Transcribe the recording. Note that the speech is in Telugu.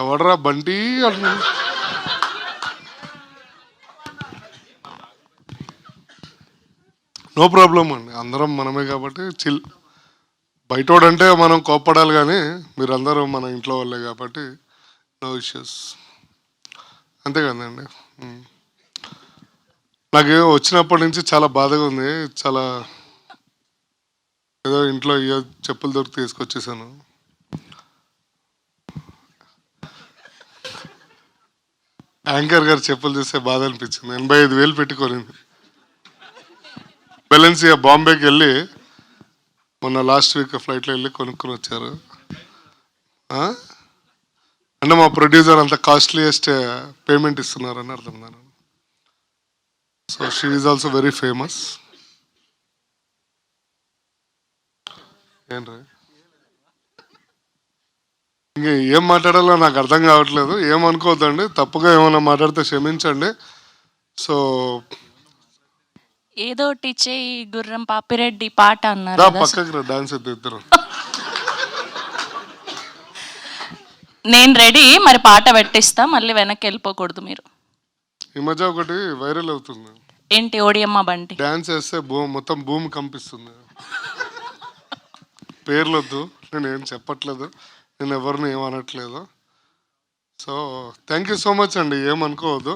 ఎవడరా బండి అంటున్నాడు. నో ప్రాబ్లం అండి. అందరం మనమే కాబట్టి చిల్. బయటోడంటే మనం కోప్పడాలి కానీ మీరందరూ మన ఇంట్లో వాళ్ళే కాబట్టి నో ఇష్యూస్ అంతే కదండి. నాకు వచ్చినప్పటి నుంచి చాలా బాధగా ఉంది. చాలా ఏదో ఇంట్లో ఏ చెప్పులు దొరికి తీసుకొచ్చేసాను. యాంకర్ గారు చెప్పులు చూస్తే బాధ అనిపించింది. ఎనభై ఐదు వేలు పెట్టుకోనింది. బెలెన్సియా బాంబేకి వెళ్ళి మొన్న లాస్ట్ వీక్ ఫ్లైట్లో వెళ్ళి కొనుక్కొని వచ్చారు. అంటే మా ప్రొడ్యూసర్ అంత కాస్ట్లీయెస్ట్ పేమెంట్ ఇస్తున్నారని అర్థం దాని so she is also very famous ఏంట్రా? ఇంకా ఏం మాట్లాడాలో నాకు అర్థం కావట్లేదు. ఏమనుకోవద్దండి. తప్పుగా ఏమైనా మాట్లాడితే క్షమించండి. సో ఏదో ఒకటి చేయి గుర్రం పాపిరెడ్డి పాట అన్నారు. పక్కకి డాన్స్ ఇద్దరు. నేను రెడీ మరి పాట పెట్టిస్తా మళ్ళీ వెనక్కి వెళ్ళిపోకూడదు మీరు. ఈ మధ్య ఒకటి వైరల్ అవుతుంది. ఏంటి ఓడియమ్మ బండి? డాన్స్ వేస్తే భూ మొత్తం భూమి కంపిస్తుంది. పేర్లొద్దు. నేను ఏం చెప్పట్లేదు. నేను ఎవరిని ఏమనట్లేదు. So thank you so much అండి. ఏమనుకోవద్దు.